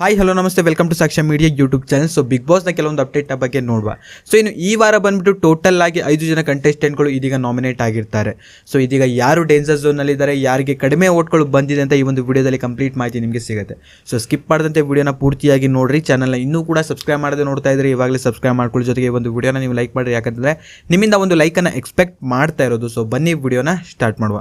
Hi hello ನಮಸ್ತೆ. Welcome to Sakshya media YouTube channel so big ಬಾಸ್ನ ಕೆಲವೊಂದು ಅಪ್ಡೇಟ್ನ ಬಗ್ಗೆ ನೋಡುವ. ಸೊ ಇನ್ನು ಈ ವಾರ ಬಂದ್ಬಿಟ್ಟು ಟೋಟಲ್ ಆಗಿ ಐದು ಜನ ಕಂಟೆಸ್ಟೆಂಟ್ಗಳು ಇದೀಗ ನಾಮಿನೇಟ್ ಆಗಿರ್ತಾರೆ. ಸೊ ಇದೀಗ ಯಾರು ಡೇಂಜರ್ ಝೋನಲ್ಲಿದ್ದಾರೆ ಯಾರಿಗೆ ಕಡಿಮೆ ಓಟ್ಗಳು ಬಂದಿದೆ ಅಂತ ಈ ಒಂದು ವಿಡಿಯೋದಲ್ಲಿ ಕಂಪ್ಲೀಟ್ ಮಾಹಿತಿ ನಿಮಗೆ ಸಿಗುತ್ತೆ. ಸೊ ಸ್ಕಿಪ್ ಮಾಡದಂತೆ ವಿಡಿಯೋನ ಪೂರ್ತಿಯಾಗಿ ನೋಡಿರಿ. ಚಾನಲ್ನ ಇನ್ನೂ ಕೂಡ ಸಬ್ಸ್ಕ್ರೈಬ್ ಮಾಡದೆ ನೋಡ್ತಾ ಇದ್ರೆ ಇವಾಗಲೇ ಸಬ್ಸ್ಕ್ರೈಬ್ ಮಾಡ್ಕೊಳ್ಳಿ. ಜೊತೆಗೆ ಒಂದು ವಿಡಿಯೋನ ನೀವು ಲೈಕ್ ಮಾಡಿರಿ. ಯಾಕಂದರೆ ನಿಮ್ಮಿಂದ ಒಂದು ಲೈಕನ್ನು ಎಕ್ಸ್ಪೆಕ್ಟ್ ಮಾಡ್ತಾ ಇರೋದು. ಸೊ ಬನ್ನಿ ವಿಡಿಯೋನ ಸ್ಟಾರ್ಟ್ ಮಾಡುವ.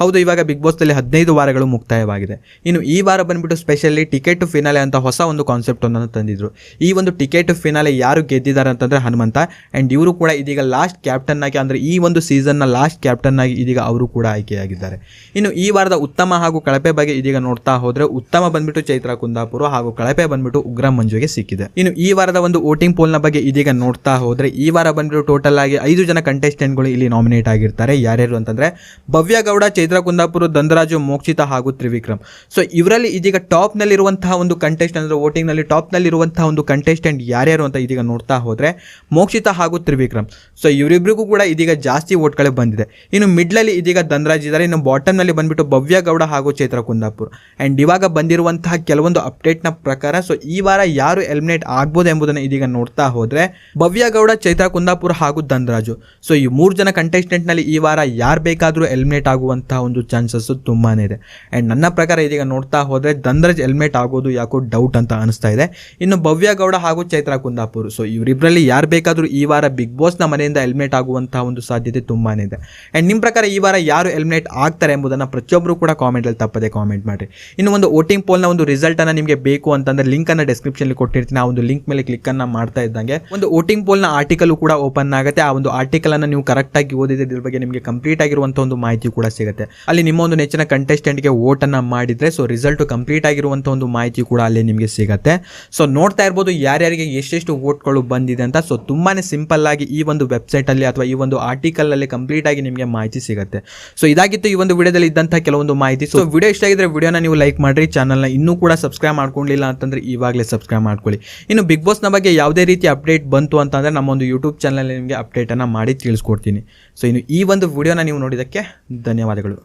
ಹೌದು, ಇವಾಗ ಬಿಗ್ ಬಾಸ್ನಲ್ಲಿ ಹದಿನೈದು ವಾರಗಳು ಮುಕ್ತಾಯವಾಗಿದೆ. ಇನ್ನು ಈ ವಾರ ಬಂದ್ಬಿಟ್ಟು ಸ್ಪೆಷಲಿ ಟಿಕೆಟ್ ಫಿನಾಲೆ ಅಂತ ಹೊಸ ಒಂದು ಕಾನ್ಸೆಪ್ಟ್ ಒಂದನ್ನು ತಂದಿದ್ರು. ಈ ಒಂದು ಟಿಕೆಟ್ ಫಿನಾಲೆ ಯಾರು ಗೆದ್ದಿದ್ದಾರೆ ಅಂತಂದ್ರೆ ಹನುಮಂತ ಆ್ಯಂಡ್ ಇವರು ಕೂಡ ಇದೀಗ ಲಾಸ್ಟ್ ಕ್ಯಾಪ್ಟನ್ ಆಗಿ, ಅಂದರೆ ಈ ಒಂದು ಸೀಸನ್ನ ಲಾಸ್ಟ್ ಕ್ಯಾಪ್ಟನ್ ಆಗಿ ಇದೀಗ ಅವರು ಕೂಡ ಆಯ್ಕೆಯಾಗಿದ್ದಾರೆ. ಇನ್ನು ಈ ವಾರದ ಉತ್ತಮ ಹಾಗೂ ಕಳಪೆ ಬಗ್ಗೆ ಇದೀಗ ನೋಡ್ತಾ ಹೋದರೆ, ಉತ್ತಮ ಬಂದ್ಬಿಟ್ಟು ಚೈತ್ರ ಕುಂದಾಪುರ ಹಾಗೂ ಕಳಪೆ ಬಂದ್ಬಿಟ್ಟು ಉಗ್ರ ಮಂಜುಗೆ ಸಿಕ್ಕಿದೆ. ಇನ್ನು ಈ ವಾರದ ಒಂದು ವೋಟಿಂಗ್ ಪೋಲ್ನ ಬಗ್ಗೆ ಇದೀಗ ನೋಡ್ತಾ ಹೋದರೆ, ಈ ವಾರ ಬಂದ್ಬಿಟ್ಟು ಟೋಟಲ್ ಆಗಿ ಐದು ಜನ ಕಂಟೆಸ್ಟೆಂಟ್ಗಳು ಇಲ್ಲಿ ನಾಮಿನೇಟ್ ಆಗಿರ್ತಾರೆ. ಯಾರ್ಯಾರು ಅಂತಂದ್ರೆ ಭವ್ಯ ಗೌಡ ಕುಂದಾಪುರ ದಂದರಾಜು ಮೋಕ್ಷಿತ ಹಾಗೂ ತ್ರಿವಿಕ್ರಮ್. ಸೊ ಇವರಲ್ಲಿ ಇದೀಗ ಟಾಪ್ನಲ್ಲಿರುವಂತಹ ಒಂದು ಕಂಟೆಸ್ಟೆಂಟ್ ಅಂದರೆ ವೋಟಿಂಗ್ನಲ್ಲಿ ಟಾಪ್ನಲ್ಲಿರುವಂತಹ ಒಂದು ಕಂಟೆಸ್ಟೆಂಟ್ ಯಾರ್ಯಾರು ಅಂತ ಇದೀಗ ನೋಡ್ತಾ ಹೋದರೆ ಮೋಕ್ಷಿತ ಹಾಗೂ ತ್ರಿವಿಕ್ರಮ್. ಸೊ ಇವರಿಬ್ಬರಿಗೂ ಕೂಡ ಇದೀಗ ಜಾಸ್ತಿ ಓಟ್ಗಳೇ ಬಂದಿದೆ. ಇನ್ನು ಮಿಡ್ಲಲ್ಲಿ ಇದೀಗ ದಂದರಾಜ್ ಇದ್ದಾರೆ ಇನ್ನು ಬಾಟಮ್ನಲ್ಲಿ ಬಂದ್ಬಿಟ್ಟು ಭವ್ಯ ಗೌಡ ಹಾಗೂ ಚೈತ್ರ ಕುಂದಾಪುರ್ ಆ್ಯಂಡ್ ಇವಾಗ ಬಂದಿರುವಂತಹ ಕೆಲವೊಂದು ಅಪ್ಡೇಟ್ನ ಪ್ರಕಾರ ಸೊ ಈ ವಾರ ಯಾರು ಎಲಿಮಿನೇಟ್ ಆಗ್ಬೋದು ಎಂಬುದನ್ನು ಇದೀಗ ನೋಡ್ತಾ ಹೋದರೆ ಭವ್ಯ ಗೌಡ ಚೈತ್ರ ಕುಂದಾಪುರ ಹಾಗೂ ದಂದರಾಜು ಸೊ ಈ ಮೂರು ಜನ ಕಂಟೆಸ್ಟೆಂಟ್ನಲ್ಲಿ ಈ ವಾರ ಯಾರು ಬೇಕಾದರೂ ಎಲಿಮಿನೇಟ್ ಆಗುವಂತಹ ಒಂದು ಚಾನ್ಸಸ್ಸು ತುಂಬಾ ಇದೆ. ಆ್ಯಂಡ್ ನನ್ನ ಪ್ರಕಾರ ಇದೀಗ ನೋಡ್ತಾ ಹೋದರೆ ಧನ್ರಜ್ ಹೆಲ್ಮೆಟ್ ಆಗೋದು ಯಾಕೋ ಡೌಟ್ ಅಂತ ಅನಿಸ್ತಾ ಇದೆ. ಇನ್ನು ಭವ್ಯ ಗೌಡ ಹಾಗೂ ಚೈತ್ರ ಕುಂದಾಪುರ್. ಸೊ ಇವರಿಬ್ಬರಲ್ಲಿ ಯಾರು ಬೇಕಾದರೂ ಈ ವಾರ ಬಿಗ್ ಬಾಸ್ನ ಮನೆಯಿಂದ ಹೆಲ್ಮೆಟ್ ಆಗುವಂತಹ ಒಂದು ಸಾಧ್ಯತೆ ತುಂಬಾ ಇದೆ. ಆ್ಯಂಡ್ ನಿಮ್ಮ ಪ್ರಕಾರ ಈ ವಾರ ಯಾರು ಹೆಲ್ಮೆಟ್ ಆಗ್ತಾರೆ ಎಂಬುದನ್ನು ಪ್ರತಿಯೊಬ್ಬರು ಕೂಡ ಕಾಮೆಂಟಲ್ಲಿ ತಪ್ಪದೆ ಕಾಮೆಂಟ್ ಮಾಡಿ ಇನ್ನು ಒಂದು ವೋಟಿಂಗ್ ಪೋಲ್ನ ಒಂದು ರಿಸಲ್ಟನ್ನು ನಿಮಗೆ ಬೇಕು ಅಂತಂದರೆ ಲಿಂಕನ್ನು ಅಲ್ಲಿ ಕೊಟ್ಟಿರ್ತೀನಿ. ಆ ಒಂದು ಲಿಂಕ್ ಮೇಲೆ ಕ್ಲಿಕ್ಕನ್ನು ಮಾಡ್ತಾ ಇದ್ದಂಗೆ ಒಂದು ವೋಟಿಂಗ್ ಪೋಲ್ನ ಆರ್ಟಿಕಲ್ ಕೂಡ ಓಪನ್ ಆಗುತ್ತೆ. ಆ ಒಂದು ಆರ್ಟಿಕಲನ್ನು ನೀವು ಕರೆಕ್ಟಾಗಿ ಓದಿದ್ರೆ ಇದ್ರ ಬಗ್ಗೆ ನಿಮಗೆ ಕಂಪ್ಲೀಟ್ ಆಗಿರುವಂಥ ಒಂದು ಮಾಹಿತಿ ಕೂಡ ಸಿಗುತ್ತೆ. ಅಲ್ಲಿ ನಿಮ್ಮ ಒಂದು ನೆಚ್ಚಿನ ಕಂಟೆಸ್ಟೆಂಟ್ಗೆ ಓಟನ್ನು ಮಾಡಿದರೆ ಸೊ ರಿಸಲ್ಟ್ ಕಂಪ್ಲೀಟ್ ಆಗಿರುವಂಥ ಒಂದು ಮಾಹಿತಿ ಕೂಡ ಅಲ್ಲಿ ನಿಮಗೆ ಸಿಗುತ್ತೆ. ಸೊ ನೋಡ್ತಾ ಇರ್ಬೋದು ಯಾರ್ಯಾರಿಗೆ ಎಷ್ಟೆಷ್ಟು ವೋಟ್ಗಳು ಬಂದಿದೆ ಅಂತ. ಸೊ ತುಂಬಾ ಸಿಂಪಲ್ ಆಗಿ ಈ ಒಂದು ವೆಬ್ಸೈಟಲ್ಲಿ ಅಥವಾ ಈ ಒಂದು ಆರ್ಟಿಕಲಲ್ಲಿ ಕಂಪ್ಲೀಟ್ ಆಗಿ ನಿಮಗೆ ಮಾಹಿತಿ ಸಿಗುತ್ತೆ. ಸೊ ಇದಾಗಿತ್ತು ಈ ಒಂದು ವಿಡಿಯೋದಲ್ಲಿ ಇದ್ದಂಥ ಕೆಲವೊಂದು ಮಾಹಿತಿ. ಸೊ ವಿಡಿಯೋ ಇಷ್ಟ ಆಗಿದ್ರೆ ವಿಡಿಯೋನ ನೀವು ಲೈಕ್ ಮಾಡಿರಿ. ಚಾನಲ್ನ ಇನ್ನೂ ಕೂಡ ಸಬ್ಸ್ಕ್ರೈಬ್ ಮಾಡ್ಕೊಂಡಿಲ್ಲ ಅಂತಂದ್ರೆ ಈವಾಗಲೇ ಸಬ್ಸ್ಕ್ರೈಬ್ ಮಾಡ್ಕೊಳ್ಳಿ. ಇನ್ನು ಬಿಗ್ ಬಾಸ್ನ ಬಗ್ಗೆ ಯಾವುದೇ ರೀತಿ ಅಪ್ಡೇಟ್ ಬಂತು ಅಂತಂದರೆ ನಮ್ಮ ಒಂದು ಯೂಟ್ಯೂಬ್ ಚಾನಲ್ ನಿಮಗೆ ಅಪ್ಡೇಟನ್ನು ಮಾಡಿ ತಿಳಿಸ್ಕೊಡ್ತೀನಿ. ಸೊ ಇನ್ನು ಈ ಒಂದು ವಿಡಿಯೋನ ನೀವು ನೋಡಿದ್ದಕ್ಕೆ ಧನ್ಯವಾದಗಳು.